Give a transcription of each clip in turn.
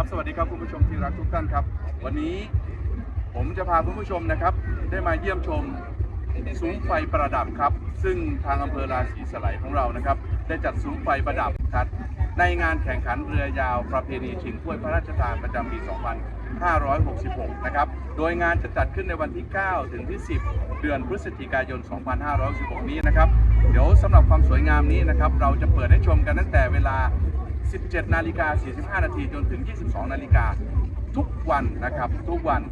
ครับสวัสดีครับคุณผู้ชมที่รักทุกท่านครับ วันนี้ผมจะพาคุณผู้ชมนะครับ ได้มาเยี่ยมชมซุ้มไฟประดับครับ ซึ่งทางอำเภอราศีสไลยของเรานะครับ ได้จัดซุ้มไฟประดับครับในงานแข่งขันเรือยาวประเพณีชิงถ้วยพระราชทานประจำปี 2566 นะครับ โดยงานจะจัดขึ้นในวันที่ 9 ถึงที่ 10 เดือนพฤศจิกายน 2566 นี้นะครับ เดี๋ยวสำหรับความสวยงามนี้นะครับ เราจะเปิดให้ชมกันตั้งแต่เวลา 17 นาฬิกา 45 นาทีจนถึง 22 นาฬิกาทุกวันนะครับ ทุกวัน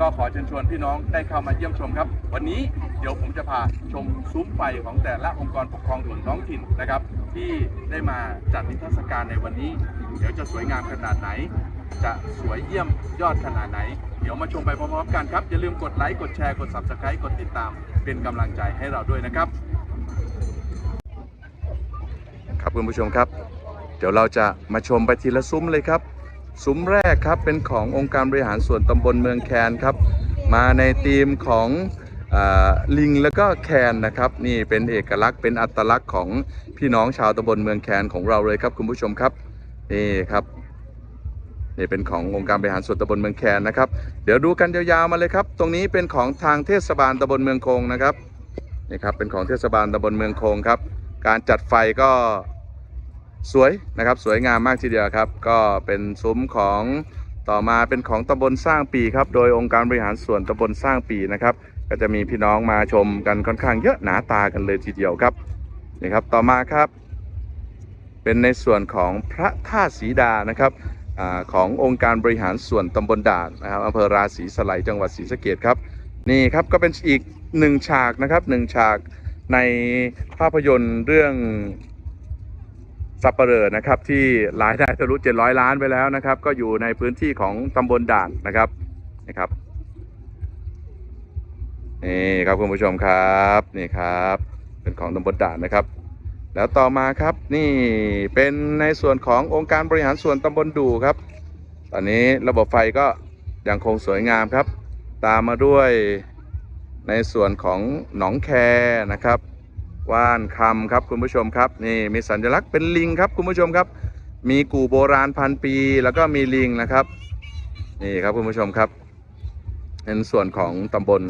ก็ขอเชิญชวนพี่น้องได้เข้ามาเยี่ยมชมครับ วันนี้เดี๋ยวผมจะพาชมซุ้มไฟของแต่ละองค์กรปกครองส่วนท้องถิ่นนะครับ ที่ได้มาจัดนิทรรศการในวันนี้ เดี๋ยวจะสวยงามขนาดไหน จะสวยเยี่ยมยอดขนาดไหน เดี๋ยวมาชมไปพร้อมๆกันครับ อย่าลืมกดไลค์กดแชร์กด Subscribe กดติดตาม เป็นกำลังใจให้เราด้วยนะครับ ครับคุณผู้ชมครับ เดี๋ยวเราจะมาชมไปทีละซุ้มเลยครับ ซุ้มแรกครับเป็นขององค์การบริหารส่วนตำบลเมืองแคนครับ มาในธีมของอลิงแล้วก็แคนนะครับนี่เป็นเอกลักษณ์เป็นอัตลักษณ์ของพี่น้องชาวตำบลเมืองแคนของเราเลยครับคุณผู้ชมครับนี่ครับนี่เป็นขององค์การบริหารส่วนตำบลเมืองแคนนะครับ เดี๋ยวดูกันยาวๆมาเลยครับ ตรงนี้เป็นของทางเทศบาลตำบลเมืองคงนะครับนี่ครับเป็นของเทศบาลตำบลเมืองคงครับ การจัดไฟก็ สวยนะครับสวยงามมากทีเดียวครับ ก็เป็นซุ้มของต่อมาเป็นของตำบลสร้างปีครับ โดยองค์การบริหารส่วนตำบลสร้างปีนะครับ ก็จะมีพี่น้องมาชมกันค่อนข้างเยอะหนาตากันเลยทีเดียวครับนี่ครับต่อมาครับ เป็นในส่วนของพระธาตุสีดานะครับอขององค์การบริหารส่วนตำบลด่านนะครับอำเภอราศีสไลยจังหวัดศรีสะเกษครับนี่ครับก็เป็นอีกหนึ่งฉากนะครับหนึ่งฉากในภาพยนตร์เรื่อง สับปะเหร่อนะครับที่รายได้ทะลุ700 ล้านไปแล้วนะครับ ก็อยู่ในพื้นที่ของตำบลด่านนะครับนะครับนี่ครับคุณผู้ชมครับนี่ครับ เป็นของตำบลด่านนะครับ แล้วต่อมาครับนี่เป็นในส่วนขององค์การบริหารส่วนตำบลดูครับ ตอนนี้ระบบไฟก็ยังคงสวยงามครับ ตามมาด้วยในส่วนของหนองแคนะครับ ว่านคำครับคุณผู้ชมครับนี่มีสัญลักษณ์เป็นลิงครับคุณผู้ชมครับ มีกู่โบราณพันปี แล้วก็มีลิงนะครับนี่ครับคุณผู้ชมครับเป็นส่วนของตำบล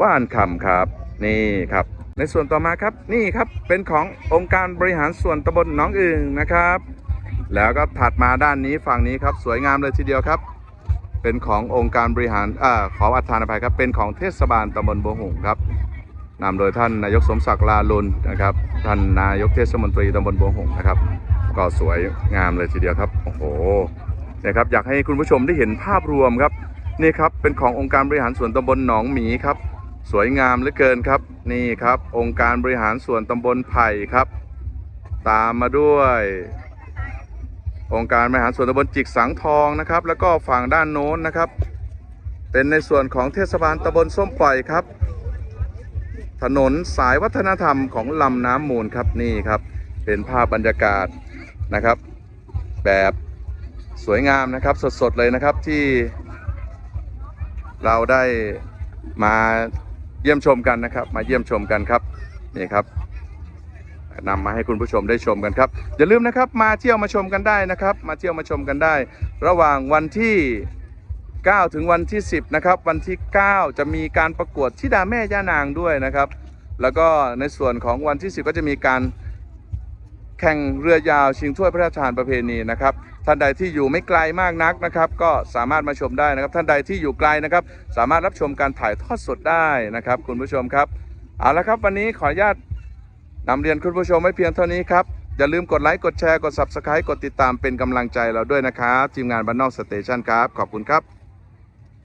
ว่านคำครับนี่ครับ ในส่วนต่อมาครับนี่ครับเป็นขององค์การบริหารส่วนตำบลหนองอึ่งนะครับ แล้วก็ถัดมาด้านนี้ฝั่งนี้ครับสวยงามเลยทีเดียวครับ เป็นขององค์การบริหารอ่าขอประทานอภัยครับเป็นของเทศบาลตำบลบัวหงส์ครับ นำโดยท่านนายกสมศักดิ์ลาลุนนะครับ ท่านนายกเทศมนตรีตำบลบัวหงส์นะครับ ก็สวยงามเลยทีเดียวครับ โอ้โหนะครับอยากให้คุณผู้ชมได้เห็นภาพรวมครับนี่ครับเป็นขององค์การบริหารส่วนตำบลหนองหมีครับ สวยงามเหลือเกินครับ นี่ครับ องค์การบริหารส่วนตำบลไผ่ครับ ตามมาด้วย องค์การบริหารส่วนตำบลจิกสังทองนะครับ แล้วก็ฝั่งด้านโน้นนะครับ เป็นในส่วนของเทศบาลตำบลส้มปล่อยครับ ถนนสายวัฒนธรรมของลำน้ำมูลครับนี่ครับ เป็นภาพบรรยากาศนะครับ แบบสวยงามนะครับสดๆเลยนะครับที่เราได้มาเยี่ยมชมกันนะครับ มาเยี่ยมชมกันครับนี่ครับนำมาให้คุณผู้ชมได้ชมกันครับ อย่าลืมนะครับมาเที่ยวมาชมกันได้นะครับ มาเที่ยวมาชมกันได้ ระหว่างวันที่ 9 ถึงวันที่ 10 นะครับ วันที่ 9 จะมีการประกวดทิดาแม่ย่านางด้วยนะครับ แล้วก็ในส่วนของวันที่ 10 ก็จะมีการแข่งเรือยาวชิงถ้วยพระราชทานประเพณีนะครับ ท่านใดที่อยู่ไม่ไกลมากนักนะครับ ก็สามารถมาชมได้นะครับ ท่านใดที่อยู่ไกลนะครับ สามารถรับชมการถ่ายทอดสดได้นะครับ คุณผู้ชมครับเอาละครับวันนี้ขออนุญาตนำเรียนคุณผู้ชมไว้เพียงเท่านี้ครับอย่าลืมกดไลค์กดแชร์กด Subscribe กดติดตามเป็นกำลังใจเราด้วยนะครับ ทีมงานบ้านนอกสเตชันครับ ขอบคุณครับ